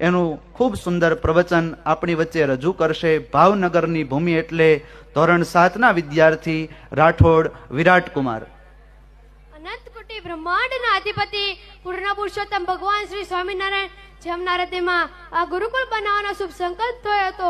એનું ખૂબ સુંદર પ્રવચન આપણી વચ્ચે રજૂ કરશે ભાવનગરની ભૂમિ એટલે ધોરણ સાતના વિદ્યાર્થી રાઠોડ વિરાટ કુમાર અનંત કોટી બ્રહ્માંડના અધિપતિ પૂર્ણ પુરુષોત્તમ ભગવાન શ્રી સ્વામિનારાયણ, જેમના હૃદયમાં આ ગુરુકુળ બનાવવાનો શુભ સંકલ્પ થયો હતો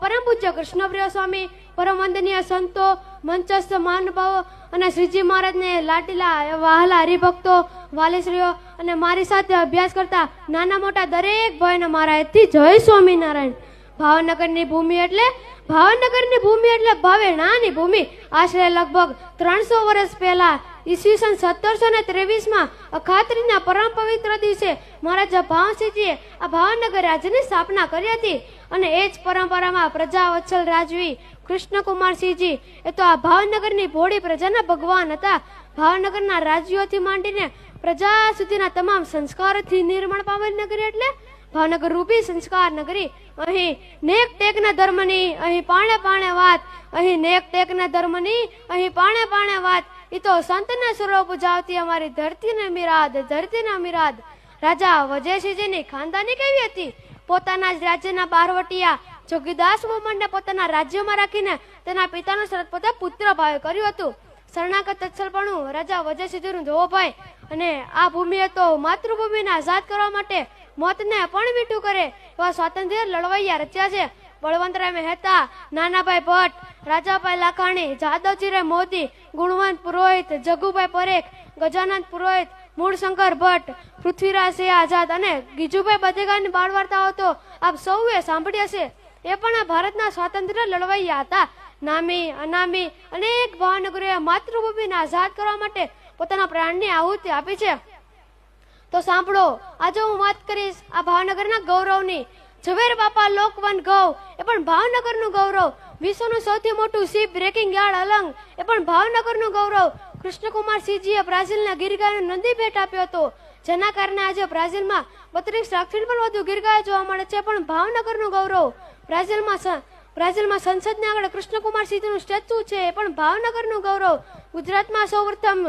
પરમ પૂજ્ય કૃષ્ણપ્રિય સ્વામી પરમ વંદનીય સંતો, મંચસ્થ મહાનુભાવો અને શ્રીજી મહારાજને લાટીલા વાહલા હરિભક્તો, વાલેશ્રીઓ અને મારી સાથે અભ્યાસ કરતા નાના મોટા દરેક ભાઈને મારા એથી જય સ્વામિનારાયણ. ભાવનગરની ભૂમિ એટલે ભાવનગરની ભૂમિ એટલે ભાવેણાની ભૂમિ. આશરે લગભગ ત્રણસો વર્ષ પહેલા ઈસવીસન સત્તરસો ને ત્રેવીસમાં અખાત્રીના પરમ પવિત્ર દિવસે મહારાજા ભાવસિંહજીએ આ ભાવનગર રાજ્યની સ્થાપના કરી હતી અને એ જ પરંપરામાં પ્રજા વત્સલ રાજવી કૃષ્ણકુમારસિંહજી એ તો આ ભાવનગરની ભોળી પ્રજાના ભગવાન હતા. ભાવનગરના રાજ્યોથી માંડીને પ્રજા સુધીના તમામ સંસ્કારોથી નિર્માણ પામેલ નગરી એટલે ભાવનગર રૂપી સંસ્કાર નગરી. અહીં નેક ટેકના ધર્મની અહીં પાણે પાણે વાત, અહીં નેક ટેકના ધર્મની અહીં પાણે પાણે વાત. એ તો સંતના સ્વરૂપ જાવતી અમારી ધરતીને મિરાદ ધરતીના મિરાદ રાજા વજયસિંહજીની ખાનદાની કેવી હતી? પોતાના જ રાજ્યના બારવટિયા જોગીદાસ મોમનને પોતાના રાજ્યમાં રાખીને તેના પિતાનું શરત પોતે પુત્ર ભાવે કર્યું હતું. શરણાગત તત્સલપણું રાજા વજયસિંહજીનું જોવો ભાઈ. અને આ ભૂમિએ તો માતૃભૂમિને આઝાદ કરવા માટે મોતને પણ મીઠું કરે એવા સ્વાતંત્ર્ય લડવૈયા રચ્યા છે. બળવંતરાય મહેતા, નાનાભાઈ ભટ્ટ, રાજાભાઈ લાખાણી જાદવજીરાય મોદી, ગુણવંત પુરોહિત, જગુભાઈ પરેખ, ગજાનંદ પુરોહિત, મૂળશંકર ભટ્ટ, પૃથ્વીરાજ સિંહ આઝાદ અને ગીજુભાઈ બધેગાની બાળ વાર્તાઓ તો આપ સૌએ સાંભળ્યા છે. એ પણ આ ભારતના સ્વાતંત્ર્ય લડવૈયા હતા. નામી, અનામી અનેક ભાવનગરીએ માતૃભૂમિને આઝાદ કરવા માટે પોતાના પ્રાણની આહુતિ આપી છે. તો સાંભળો, આજે હું વાત કરીશ આ ભાવનગરના ગૌરવની. ઝવેર બાપા લોકવન ગૌ, એ પણ ભાવનગરનું ગૌરવ. વિશ્વનું સૌથી મોટું સી બ્રેકિંગ યાર્ડ અલંગ, એ પણ ભાવનગરનું ગૌરવ. કૃષ્ણકુમાર સિંહજીએ બ્રાઝિલના ગીરગાયને નંદી ભેટ આપ્યો હતો. જેના કારણે આજે બ્રાઝિલમાં બત્રીસ લાખથી પણ વધુ ગીરગાય જોવા મળે છે પણ ભાવનગરનું ગૌરવ. બ્રાઝિલમાં બ્રાઝિલમાં સંસદને આગળ કૃષ્ણકુમાર સિંહનું સ્ટેચ્યુ છે, પણ ભાવનગરનું ગૌરવ ગુજરાતમાં સૌપ્રથમ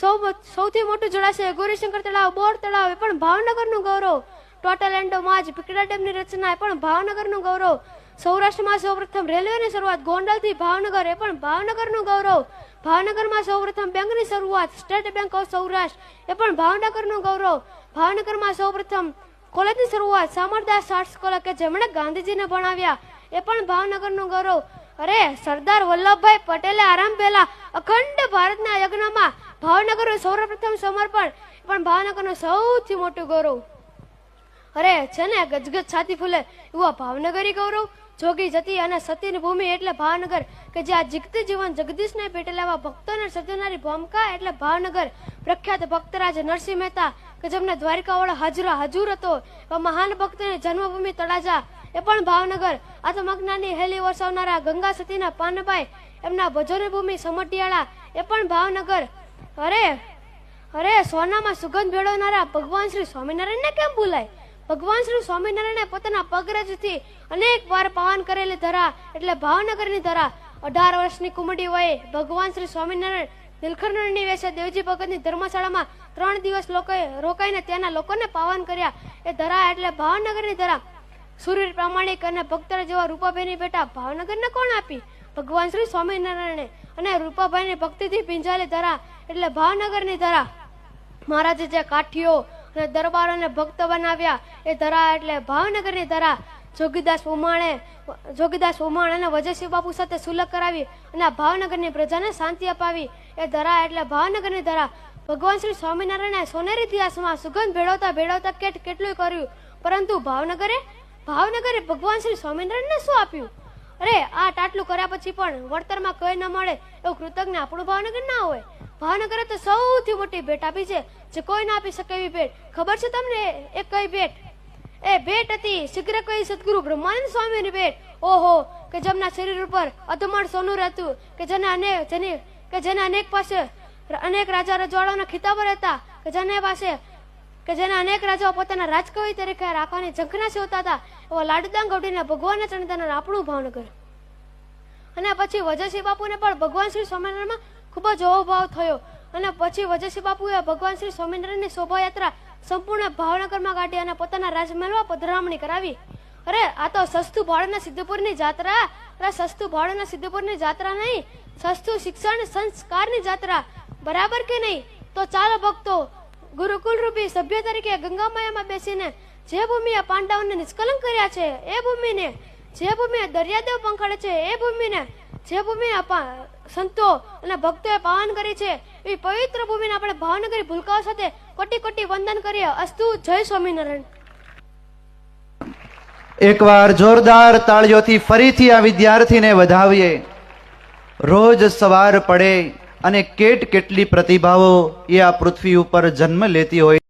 સૌ સૌથી મોટું જળાશય ગૌરીશંકર તળાવ, બોર તળાવ, એ પણ ભાવનગરનું ગૌરવ. ટોટલ એન્ડો માજ પીકડા ડેમની રચના, એ પણ ભાવનગરનું ગૌરવ. સૌરાષ્ટ્રમાં સૌપ્રથમ રેલવેની શરૂઆત ગોંડલથી ભાવનગર, એ પણ ભાવનગરનું ગૌરવ. ભાવનગરમાં સૌપ્રથમ બેંકની શરૂઆત સ્ટેટ બેંક ઓફ સૌરાષ્ટ્ર, એ પણ ભાવનગરનું ગૌરવ. ભાવનગરમાં સૌપ્રથમ કોલેજની શરૂઆત સામરદાસ આર્ટ્સ કોલેજ કે જેમણે ગાંધીજીને ભણાવ્યા. એ પણ ભાવનગરનું ગૌરવ. અરે, સરદાર વલ્લભભાઈ પટેલે આરંભ પહેલા અખંડ ભારતના યજ્ઞમાં ભાવનગરનું સૌપ્રથમ સમર્પણ. પણ ભાવનગરનું સૌથી મોટું ગૌરવ. અરે, છે ને, ગજગજ છાતી ફૂલે એવું આ ભાવનગરી ગૌરવ. જોગી જતી અને સતીની ભૂમિ એટલે ભાવનગર, કે જ્યાં જીગતી જીવન જગદીશને પેટેલા એવા ભક્તોને સર્જનારી ભૂમિકા એટલે ભાવનગર. પ્રખ્યાત ભક્તરાજ નરસિંહ મહેતા, કે જેમને દ્વારિકાવાળો હાજરા હાજુર હતો મહાન ભક્તની જન્મભૂમિ તળાજા એ પણ ભાવનગર. આત્મજ્ઞાની હેલી વરસાવનારા ગંગા સતીના પાનભાઈ એમના ભજોની ભૂમિ સમટિયાળા, એ પણ ભાવનગર. અરે અરે, સોનામાં સુગંધ ભેળવનારા ભગવાન શ્રી સ્વામિનારાયણને કેમ ભૂલાય? ભગવાન શ્રી સ્વામિનારાયણે પોતાના પગરજથી અનેક વાર પાવન કરેલી ધરા, એટલે ભાવનગરની ધરા. અઢાર વર્ષની કુમડી વયે ભગવાન શ્રી સ્વામિનારાયણ નીલકંઠની વેશે દેવજી ભગતની ધર્મશાળામાં ત્રણ દિવસ લોકોએ રોકાઈને ત્યાંના લોકોને પાવન કર્યા. એ ધરા એટલે ભાવનગરની ધરા. સૂર્ય પ્રામાણિક અને ભક્તર જેવા રૂપાભાઈની બેટા ભાવનગરને કોણ આપી? ભગવાન શ્રી સ્વામિનારાયણે અને રૂપાભાઈની ભક્તિથી ભીંજાયેલી ધરા એટલે ભાવનગરની ધરા. મહારાજે જે કાઠીઓ અને દરબારોને ભક્ત બનાવ્યા, એ ધરા એટલે ભાવનગરની ધરા. જોગીદાસ ઉમાણે, જોગીદાસ ઉમાણ અને વજયસિંહ બાપુ સાથે સુલભ કરાવી અને ભાવનગરની પ્રજાને શાંતિ અપાવી. એ ધરા એટલે ભાવનગરની ધરા. ભગવાન શ્રી સ્વામિનારાયણે સોનેરી ઇતિહાસમાં સુગંધ ભેળવતા ભેળવતા કેટ કેટલું કર્યું. પરંતુ ભાવનગરે ભાવનગરે ભગવાન શ્રી સ્વામિનારાયણને શું આપ્યું? અરે, આ ટાટલું કર્યા પછી પણ વળતરમાં કઈ ન મળે એવું કૃતજ્ઞ આપણું ભાવનગર ના હોય. ભાવનગરે તો સૌથી મોટી ભેટ આપી છે, જે કોઈ ના આપી શકે એવી ભેટ. ખબર છે તમને એ કઈ ભેટ? એ ભેટ હતી, શીઘ્ર કઈ સદગુરુ બ્રહ્માનંદ સ્વામીની ભેટ. ઓહો, કે જેમના શરીર ઉપર અધમણ સોનું રહેતું, કે જેને અનેક જેની, કે જેને અનેક પાસે અનેક રાજા રજવાડાઓના ખિતાબ રહેતા, કે જેને પાસે કે જેના અનેક રાજાઓ પોતાના રાજકવિ તરીકે રાખવાની ઝંખના સેવતા હતા, એવા લાડુદાન ગૌડીને ભગવાનને ચણતાના આપણું ભાવનગર અને પછી વજયસિંહ બાપુને પણ ભગવાન શ્રી સ્વામિનારાયણમાં ખૂબ જ અહોભાવ થયો. અને પછી વજયસિંહ બાપુએ ભગવાન શ્રી સ્વામિનારાયણની શોભાયાત્રા સંપૂર્ણ ભાવનગરમાં કાઢી અને પોતાના રાજમહેલમાં પધરામણી કરાવી. અરે, આ તો સસ્તું ભાડેના સિદ્ધપુરની જાત્રા. અરે, સસ્તું ભાડેના સિદ્ધપુરની જાત્રા નહીં. સસ્તું શિક્ષણ સંસ્કારની જાત્રા. બરાબર કે નહીં? તો ચાલો ભક્તો ગુરુકુલ રૂપી સભ્ય તરીકે ગંગામાયામાં બેસીને જે ભૂમિએ પાંડવોને નિષ્કલંક કર્યા છે, એ ભૂમિને જે ભૂમિએ દરિયાદેવ પંખાડે છે, એ ભૂમિને જે ભૂમિ સંતો અને ભક્તોએ પાવન કરી છે એ પવિત્ર ભૂમિને આપણે ભાવનગરી ભૂલકાઓ સાથે કોટી કોટી વંદન કરીએ. અસ્તુ, જય સ્વામિનારાયણ. એકવાર જોરદાર તાળીઓથી ફરીથી આ વિદ્યાર્થીને વધાવીએ. રોજ સવાર પડે અને કેટ કેટલી પ્રતિભાઓ એ આ પૃથ્વી ઉપર જન્મ લેતી હોય